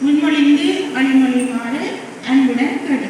முன்மொழிந்து வழிமொழியுமாறு அன்புடன் கேட்டுக்கொள்கிறேன்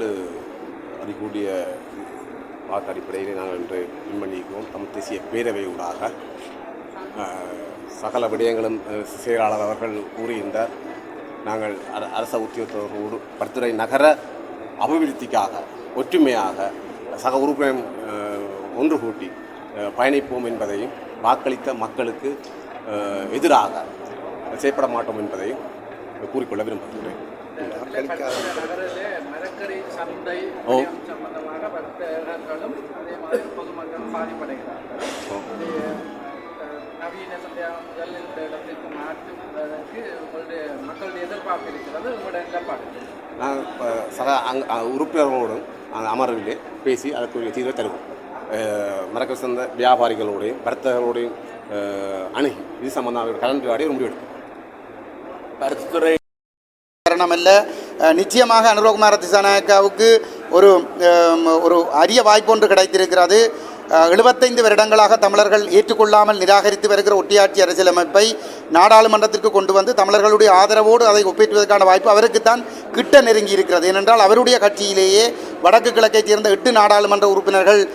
ஏழு அறிக்கூடிய வாக்கு அடிப்படையில் நாங்கள் இன்று பின்பற்றிக்கிறோம் தமிழ் தேசிய பேரவை ஊடாக. சகல விடயங்களும் செயலாளர் அவர்கள் கூறியிருந்தார். நாங்கள் அர- அரச உத்தியோகத்தோடு படுத்துறை நகர அபிவிருத்திக்காக ஒற்றுமையாக சக உறுப்பினர் ஒன்று கூட்டி பயணிப்போம் என்பதையும் வாக்களித்த மக்களுக்கு எதிராக செயற்பட மாட்டோம் என்பதையும் கூறிக்கொள்ள விரும்புகிறேன் ஓ. நாங்கள் இப்போ சக அங் உறுப்பினர்களோடும் அந்த அமர்விலே பேசி அதற்குரிய தீர்வை தருவோம் மரக்கர் சந்த வியாபாரிகளோடையும் வர்த்தகர்களோடையும் அணுகி இது சம்பந்தமாக கலந்துரையாடி ஒரு முடிவெடுப்போம் பருத்துறை காரணம் அல்ல. நிச்சயமாக அனுரகுமார திசாநாயக்காவுக்கு ஒரு ஒரு அரிய வாய்ப்பு ஒன்று கிடைத்திருக்கிறது எழுபத்தைந்து வருடங்களாக தமிழர்கள் ஏற்றுக்கொள்ளாமல் நிராகரித்து வருகிற ஒட்டியாட்சி அரசியலமைப்பை நாடாளுமன்றத்திற்கு கொண்டு வந்து தமிழர்களுடைய ஆதரவோடு அதை ஒப்பிட்டுவதற்கான வாய்ப்பு அவருக்குத்தான் கிட்ட நெருங்கி இருக்கிறது. ஏனென்றால் அவருடைய கட்சியிலேயே வடக்கு கிழக்கைச் சேர்ந்த எட்டு நாடாளுமன்ற உறுப்பினர்கள்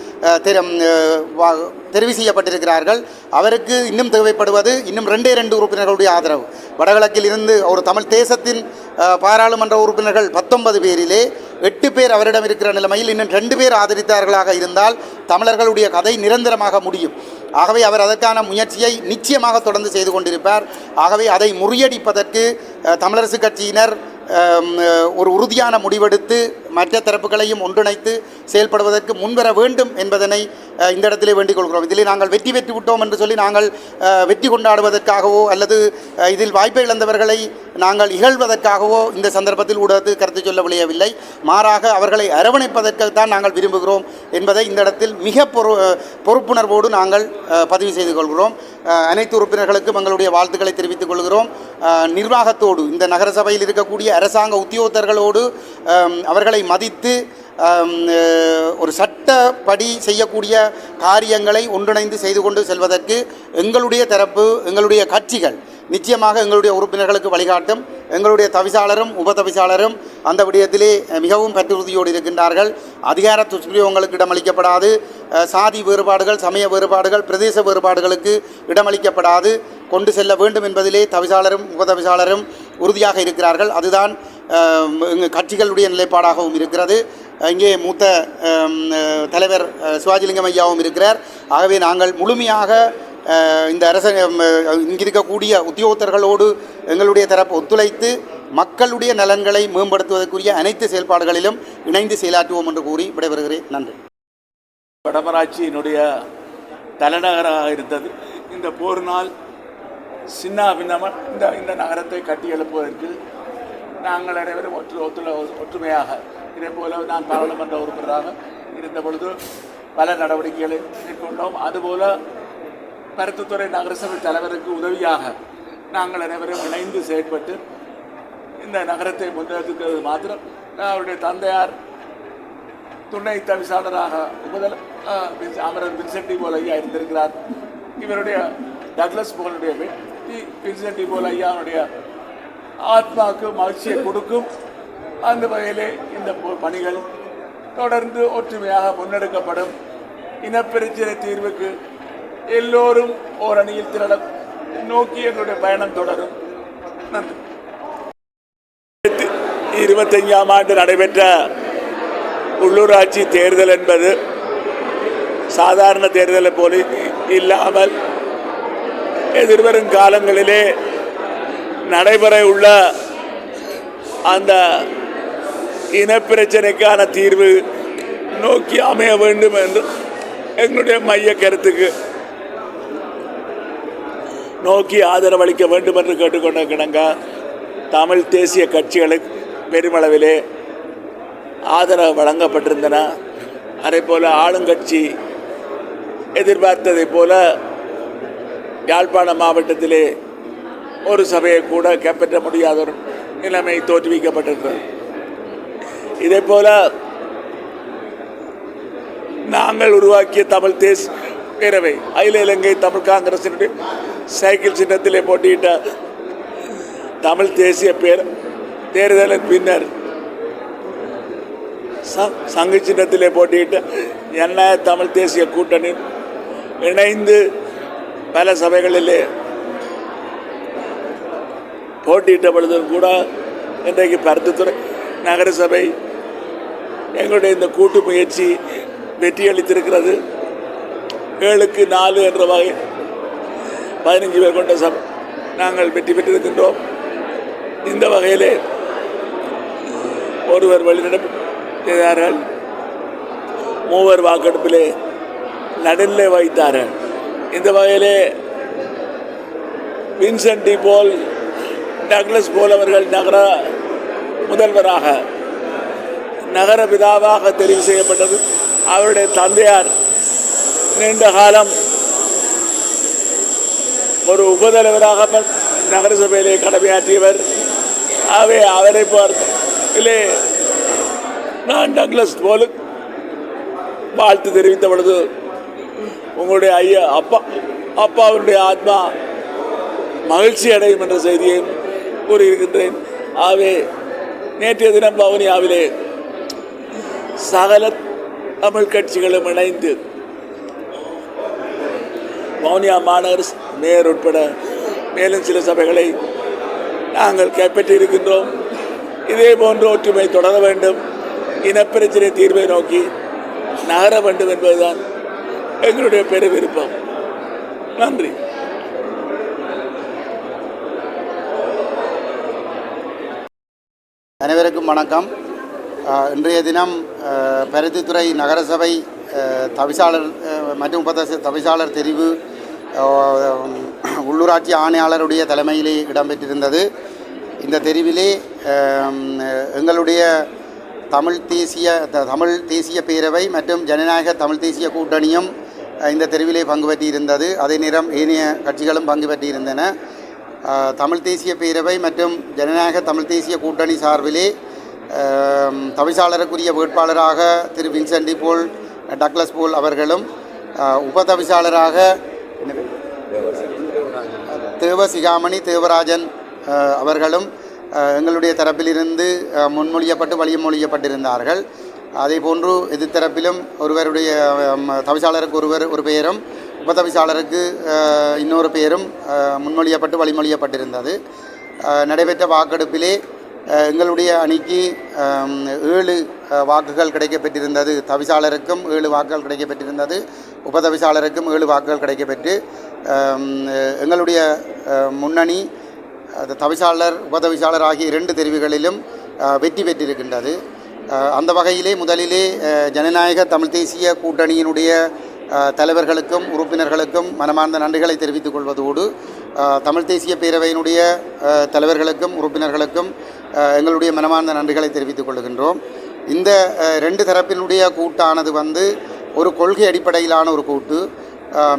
வா- தெரிவு செய்யப்பட்டிருக்கிறார்கள். அவருக்கு இன்னும் தேவைப்படுவது இன்னும் ரெண்டே ரெண்டு உறுப்பினர்களுடைய ஆதரவு. வடகிழக்கில் இருந்து ஒரு தமிழ் தேசத்தின் பாராளுமன்ற உறுப்பினர்கள் பத்தொன்பது பேரிலே எட்டு பேர் அவரிடம் இருக்கிற நிலைமையில் இன்னும் ரெண்டு பேர் ஆதரித்தார்களாக இருந்தால் தமிழர்களுடைய கதை நிரந்தரமாக முடியும். ஆகவே அவர் அதற்கான முயற்சியை நிச்சயமாக தொடர்ந்து செய்து கொண்டிருப்பார். ஆகவே அதை முறியடிப்பதற்கு தமிழரசு கட்சியினர் ஒரு உறுதியான முடிவெடுத்து மற்ற தரப்புகளையும் ஒன்றிணைத்து செயல்படுவதற்கு முன்வர வேண்டும் என்பதனை இந்த இடத்திலே வேண்டிக் கொள்கிறோம். இதிலே நாங்கள் வெற்றி பெற்று விட்டோம் என்று சொல்லி நாங்கள் வெற்றி கொண்டாடுவதற்காகவோ அல்லது இதில் வாய்ப்பை இழந்தவர்களை நாங்கள் இகழ்வதற்காகவோ இந்த சந்தர்ப்பத்தில் ஊடகத்தில் கருத்து சொல்ல விளையவில்லை மாறாக அவர்களை அரவணைப்பதற்குத்தான் நாங்கள் விரும்புகிறோம் என்பதை இந்த இடத்தில் மிக பொறு பொறுப்புணர்வோடு நாங்கள் பதிவு செய்து கொள்கிறோம். அனைத்து உறுப்பினர்களுக்கும் எங்களுடைய வாழ்த்துக்களை தெரிவித்துக் கொள்கிறோம். நிர்வாகத்தோடு இந்த நகரசபையில் இருக்கக்கூடிய அரசாங்க உத்தியோகத்தர்களோடு அவர்களை மதித்து ஒரு சட்ட சட்டப்படி செய்யக்கூடிய காரியங்களை ஒன்றிணைந்து செய்து கொண்டு செல்வதற்கு எங்களுடைய தரப்பு எங்களுடைய கட்சிகள் நிச்சயமாக எங்களுடைய உறுப்பினர்களுக்கு வழிகாட்டும். எங்களுடைய தவிசாளரும் உப தவிசாளரும் அந்த விடயத்திலே மிகவும் பற்றுறுதியோடு இருக்கின்றார்கள். அதிகார துஷ்பிரயோகங்களுக்கு இடமளிக்கப்படாது. சாதி வேறுபாடுகள் சமய வேறுபாடுகள் பிரதேச வேறுபாடுகளுக்கு இடமளிக்கப்படாது. கொண்டு செல்ல வேண்டும் என்பதிலே தவிசாளரும் உப தவிசாளரும் உறுதியாக இருக்கிறார்கள். அதுதான் கட்சிகளுடைய நிலைப்பாடாகவும் இருக்கிறது. இங்கே மூத்த தலைவர் சிவாஜிலிங்கம் ஐயாவும் இருக்கிறார். ஆகவே நாங்கள் முழுமையாக இந்த அரச இங்கிருக்கக்கூடிய உத்தியோகத்தர்களோடு எங்களுடைய தரப்பு ஒத்துழைத்து மக்களுடைய நலன்களை மேம்படுத்துவதற்குரிய அனைத்து செயல்பாடுகளிலும் இணைந்து செயலாற்றுவோம் என்று கூறி விடைபெறுகிறேன். நன்றி. வடமராட்சியினுடைய தலைநகராக இருந்தது. இந்த போரினால் சின்ன பின்னமாக இந்த இந்த நகரத்தை கட்டி எழுப்புவதற்கு நாங்கள் அனைவரும் ஒற்று ஒத்துழை ஒற்றுமையாக இதே போல நான் பாராளுமன்ற உறுப்பினராக இருந்த பொழுது பல நடவடிக்கைகளை மேற்கொண்டோம். அதுபோல பருத்தித்துறை நகரசபை தலைவருக்கு உதவியாக நாங்கள் அனைவரும் இணைந்து செயற்பட்டு இந்த நகரத்தை முன்னெடுத்துக்கிறது மாத்திரம். அவருடைய தந்தையார் துணை தவிசாளராக முதல் அஹ், அமரர் வின்சென்டி போல் ஐயா இருந்திருக்கிறார். இவருடைய டக்ளஸ் போலுடைய வெற்றி வின்சென்டி போல் ஐயாவுடைய ஆத்மாவுக்கு மகிழ்ச்சியை கொடுக்கும். அந்த வகையிலே இந்த பணிகள் தொடர்ந்து ஒற்றுமையாக முன்னெடுக்கப்படும். இனப்பிரச்சனை தீர்வுக்கு எல்லோரும் ஓர் அணியில் திரள நோக்கி எங்களுடைய பயணம் தொடரும். நன்றி. இருபத்தஞ்சாம் ஆண்டு நடைபெற்ற உள்ளூராட்சி தேர்தல் என்பது சாதாரண தேர்தலை போல இல்லாமல் எதிர்வரும் காலங்களிலே நடைபெற உள்ள அந்த இனப்பிரச்சனைக்கான தீர்வு நோக்கி அமைய வேண்டும் என்று எங்களுடைய மைய கருத்துக்கு நோக்கி ஆதரவளிக்க வேண்டும் என்று கேட்டுக்கொண்ட தமிழ் தேசிய கட்சிகளுக்கு பெருமளவிலே ஆதரவு வழங்கப்பட்டிருந்தன. அதே போல் ஆளுங்கட்சி எதிர்பார்த்ததைப் போல யாழ்ப்பாண மாவட்டத்திலே ஒரு சபையை கூட கைப்பற்ற முடியாத ஒரு நிலைமை தோற்றுவிக்கப்பட்டிருக்கிறது இதே போல நாங்கள் உருவாக்கிய தமிழ் தேஸ் பேரவை அகில இலங்கை தமிழ் காங்கிரசினுடைய சைக்கிள் சின்னத்திலே போட்டியிட்ட தமிழ் தேசிய பேர் தேர்தலின் பின்னர் ச- சங்கு சின்னத்திலே போட்டியிட்ட என்ன தமிழ் தேசிய கூட்டணி இணைந்து பல சபைகளிலே போட்டியிட்ட பொழுதும் கூட இன்றைக்கு பருத்தித்துறை நகரசபை எங்களுடைய இந்த கூட்டு முயற்சி வெற்றியளித்திருக்கிறது ஏழுக்கு நாலு என்ற வகை பதினஞ்சு பேர் கொண்ட சபை. நாங்கள் வெற்றி பெற்றிருக்கின்றோம். இந்த வகையிலே ஒருவர் வழிநடப்பு செய்தார்கள். மூவர் வாக்கெடுப்பிலே நடுநிலை வைத்தார்கள் இந்த வகையிலே Vincent de Paul Douglas Paul அவர்கள் நகர முதல்வராக நகர பிதாவாக தெரிவு செய்யப்பட்டது. அவருடைய தந்தையார் நீண்ட காலம் ஒரு உபதலைவராக நகரசபையிலே கடமையாற்றியவர். ஆகவே அவரை பார்த்து இல்லை நான் டக்லஸ் போலு வாழ்த்து தெரிவித்த பொழுது உங்களுடைய ஐயா அப்பா அப்பாவுடைய ஆத்மா மகிழ்ச்சி அடையும் என்ற செய்தியையும் கூறியிருக்கின்றேன். ஆகவே நேற்றைய தினம் பவனியாவிலே சகல தமிழ் கட்சிகளும் இணைந்து வவுனியா மாநகர் மேயர் உட்பட மேலும் சில சபைகளை நாங்கள் கைப்பற்றியிருக்கின்றோம். இதே போன்ற ஒற்றுமை தொடர வேண்டும். இனப்பிரச்சனை தீர்வை நோக்கி நகர வேண்டும் என்பதுதான் எங்களுடைய பெரு விருப்பம் நன்றி. அனைவருக்கும் வணக்கம். இன்றைய தினம் பருத்தித்துறை நகரசபை தவிசாளர் மற்றும் உபதேச தவிசாளர் தெரிவு உள்ளூராட்சி ஆணையாளருடைய தலைமையிலே இடம்பெற்றிருந்தது. இந்த தெரிவிலே எங்களுடைய தமிழ் தேசிய த- தமிழ் தேசிய பேரவை மற்றும் ஜனநாயக தமிழ் தேசிய கூட்டணியும் இந்த தெரிவிலே பங்கு பெற்றிருந்தது. அதே நேரம் ஏனைய கட்சிகளும் பங்கு பெற்றிருந்தன. தமிழ் தேசிய பேரவை மற்றும் ஜனநாயக தமிழ் தேசிய கூட்டணி சார்பிலே தவிசாளருக்குரிய வேட்பாளராக திரு வின்சென்டி போல் டக்ளஸ் போல் அவர்களும் உபதவிசாளராக உப தவிசாளராக தேவ சிகாமணி தேவராஜன் அவர்களும் எங்களுடைய தரப்பிலிருந்து முன்மொழியப்பட்டு வழிமொழியப்பட்டிருந்தார்கள். அதே போன்று எதிர்த்தரப்பிலும் ஒருவருடைய தவிசாளருக்கு ஒருவர் ஒரு பெயரும் உபதவிசாளருக்கு இன்னொரு பெயரும் முன்மொழியப்பட்டு வழிமொழியப்பட்டிருந்தது. நடைபெற்ற வாக்கெடுப்பிலே எங்களுடைய அணிக்கு ஏழு வாக்குகள் கிடைக்கப்பெற்றிருந்தது. தவிசாளருக்கும் ஏழு வாக்குகள் கிடைக்கப்பெற்றிருந்தது. உபதவிசாளருக்கும் ஏழு வாக்குகள் கிடைக்கப்பெற்று எங்களுடைய முன்னணி அது தவிசாளர் உபதவிசாளர் ஆகிய இரண்டு தெரிவுகளிலும் வெற்றி பெற்றிருக்கின்றது. அந்த வகையிலே முதலிலே ஜனநாயக தமிழ் தேசிய கூட்டணியினுடைய தலைவர்களுக்கும் உறுப்பினர்களுக்கும் மனமார்ந்த நன்றிகளை தெரிவித்துக் கொள்வதோடு தமிழ் தேசிய பேரவையினுடைய தலைவர்களுக்கும் உறுப்பினர்களுக்கும் எங்களுடைய மனமார்ந்த நன்றிகளை தெரிவித்துக் கொள்கின்றோம். இந்த ரெண்டு தரப்பினுடைய கூட்டானது வந்து ஒரு கொள்கை அடிப்படையிலான ஒரு கூட்டு.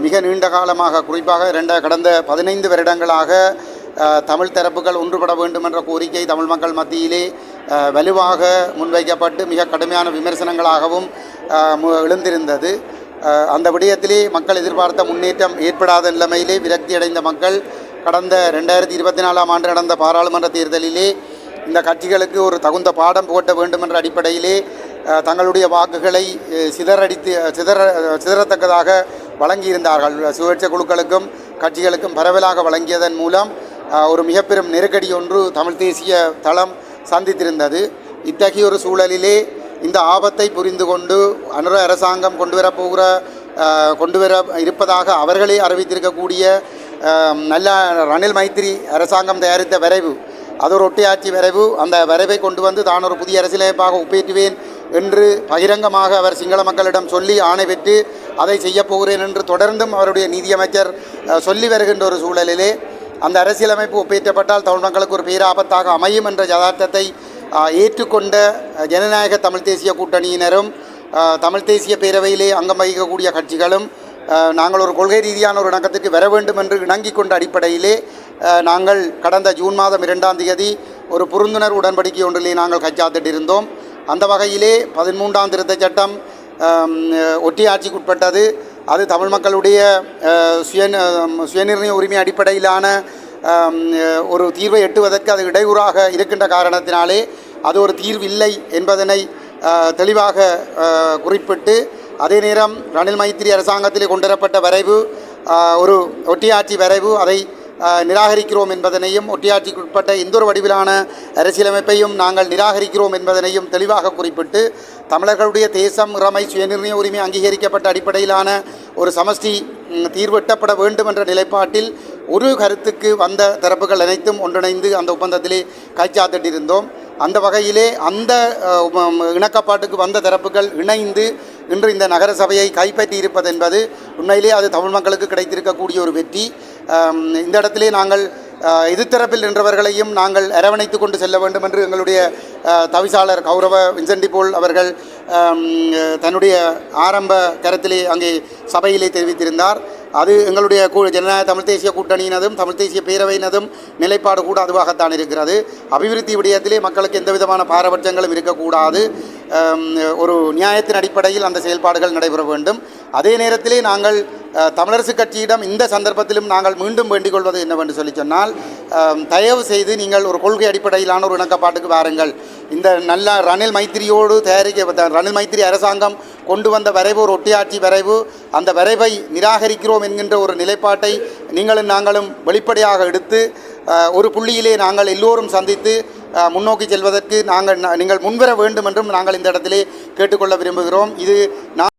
மிக நீண்ட காலமாக குறிப்பாக ரெண்ட கடந்த பதினைந்து வருடங்களாக தமிழ் தரப்புகள் ஒன்றுபட வேண்டும் என்ற கோரிக்கை தமிழ் மக்கள் மத்தியிலே வலுவாக முன்வைக்கப்பட்டு மிக கடுமையான விமர்சனங்களாகவும் எழுந்திருந்தது. அந்த விடயத்திலே மக்கள் எதிர்பார்த்த முன்னேற்றம் ஏற்படாத நிலைமையிலே விரக்தி அடைந்த மக்கள் கடந்த ரெண்டாயிரத்தி இருபத்தி நாலாம் ஆண்டு நடந்த பாராளுமன்ற தேர்தலிலே இந்த கட்சிகளுக்கு ஒரு தகுந்த பாடம் போட்ட வேண்டும் என்ற அடிப்படையிலே தங்களுடைய வாக்குகளை சிதறடித்து சிதற சிதறத்தக்கதாக வழங்கியிருந்தார்கள். சுயேட்சை குழுக்களுக்கும் கட்சிகளுக்கும் பரவலாக வழங்கியதன் மூலம் ஒரு மிக பெரும் நெருக்கடி ஒன்று தமிழ் தேசிய தளம் சந்தித்திருந்தது. இத்தகைய ஒரு சூழலிலே இந்த ஆபத்தை புரிந்து கொண்டு அனுர அரசாங்கம் கொண்டு வரப்போகிற கொண்டு வர இருப்பதாக அவர்களே அறிவித்திருக்கக்கூடிய நல்ல ரணில் மைத்திரி அரசாங்கம் தயாரித்த வரைவு அது ஒரு ஒட்டியாட்சி வரைவு. அந்த வரைவை கொண்டு வந்து தான் ஒரு புதிய அரசியலமைப்பாக ஒப்பேற்றுவேன் என்று பகிரங்கமாக அவர் சிங்கள மக்களிடம் சொல்லி ஆணை பெற்று அதை செய்யப்போகிறேன் என்று தொடர்ந்தும் அவருடைய நிதியமைச்சர் சொல்லி வருகின்ற ஒரு சூழலிலே அந்த அரசியலமைப்பு ஒப்பேற்றப்பட்டால் தமிழ் மக்களுக்கு ஒரு பேராபத்தாக அமையும் என்ற யதார்த்தத்தை ஏற்றுக்கொண்ட ஜனநாயக தமிழ் தேசிய கூட்டணியினரும் தமிழ் தேசிய பேரவையிலே அங்கம் வகிக்கக்கூடிய கட்சிகளும் நாங்கள் ஒரு கொள்கை ரீதியான ஒரு இணக்கத்திற்கு வர வேண்டும் என்று இணங்கிக் கொண்ட அடிப்படையிலே நாங்கள் கடந்த ஜூன் மாதம் இரண்டாம் தேதி ஒரு புரிந்துணர்வு உடன்படிக்கை ஒன்றிலே நாங்கள் கைச்சாத்திட்டிருந்தோம். அந்த வகையிலே பதிமூன்றாம் திருத்த சட்டம் அஹ், ஒட்டியாட்சிக்குட்பட்டது அது தமிழ் மக்களுடைய சுய சுயநிர்ணய உரிமை அடிப்படையிலான ஒரு தீர்வை எட்டுவதற்கு அது இடையூறாக இருக்கின்ற காரணத்தினாலே அது ஒரு தீர்வில்லை என்பதனை தெளிவாக குறிப்பிட்டு அதே நேரம் ரணில் மைத்திரி அரசாங்கத்திலே கொண்டுவரப்பட்ட வரைவு ஒரு ஒட்டியாட்சி வரைவு அதை நிராகரிக்கிறோம் என்பதனையும் ஒட்டியாட்சிக்கு உட்பட்ட எந்தொரு வடிவிலான அரசியலமைப்பையும் நாங்கள் நிராகரிக்கிறோம் என்பதனையும் தெளிவாக குறிப்பிட்டு தமிழர்களுடைய தேசம் இறமை சுயநிர்ணய உரிமை அங்கீகரிக்கப்பட்ட அடிப்படையிலான ஒரு சமஷ்டி தீர்வெட்டப்பட வேண்டும் என்ற நிலைப்பாட்டில் ஒரு கருத்துக்கு வந்த தரப்புகள் அனைத்தும் ஒன்றிணைந்து அந்த ஒப்பந்தத்திலே கைச்சாத்திட்டிருந்தோம். அந்த வகையிலே அந்த இணக்கப்பாட்டுக்கு வந்த தரப்புகள் இணைந்து இன்று இந்த நகர சபையை கைப்பற்றி இருப்பது என்பது உண்மையிலே அது தமிழ் மக்களுக்கு கிடைத்திருக்கக்கூடிய ஒரு வெற்றி. இந்த இடத்திலே நாங்கள் எதிர்த்தரப்பில் நின்றவர்களையும் நாங்கள் அரவணைத்து கொண்டு செல்ல வேண்டும் என்று எங்களுடைய தவிசாளர் கௌரவ வின்சென்டி போல் அவர்கள் தன்னுடைய ஆரம்ப கருத்திலே அங்கே சபையிலே தெரிவித்திருந்தார். அது எங்களுடைய கூ ஜனநாயக தமிழ் தேசிய கூட்டணியினதும் தமிழ் தேசிய பேரவையினதும் நிலைப்பாடு கூட அதுவாகத்தான் இருக்கிறது. அபிவிருத்தி விடயத்திலே மக்களுக்கு எந்த விதமான பாரபட்சங்களும் இருக்கக்கூடாது. ஒரு நியாயத்தின் அடிப்படையில் அந்த செயல்பாடுகள் நடைபெற வேண்டும். அதே நேரத்திலே நாங்கள் தமிழரசு கட்சியிடம் இந்த சந்தர்ப்பத்திலும் நாங்கள் மீண்டும் வேண்டிக் கொள்வது என்னவென்று சொல்லி சொன்னால் தயவு செய்து நீங்கள் ஒரு கொள்கை அடிப்படையிலான ஒரு இணக்கப்பாட்டுக்கு வாருங்கள். இந்த நல்ல ரணில் மைத்திரியோடு தயாரிக்க ரணில் மைத்திரி அரசாங்கம் கொண்டு வந்த வரைவு ஒரு ஒட்டியாட்சி வரைவு அந்த வரைவை நிராகரிக்கிறோம் என்கின்ற ஒரு நிலைப்பாட்டை நீங்களும் நாங்களும் வெளிப்படையாக எடுத்து ஒரு புள்ளியிலே நாங்கள் எல்லோரும் சந்தித்து முன்னோக்கி செல்வதற்கு நாங்கள் நீங்கள் முன்வர வேண்டும் என்றும் நாங்கள் இந்த இடத்திலே கேட்டுக்கொள்ள விரும்புகிறோம். இது நான்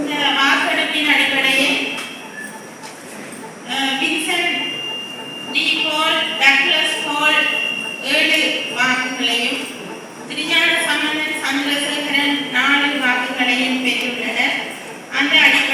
இந்த வாக்கெடுப்பின் அடிப்படையில் அஹ், Vincent de Paul Douglas Paul ஏழு வாக்குகளையும் திருஞான சம்பந்தன் சந்திரசேகரன் நாலு வாக்குகளையும் பெற்றுள்ளனர். அந்த அடிப்படையில்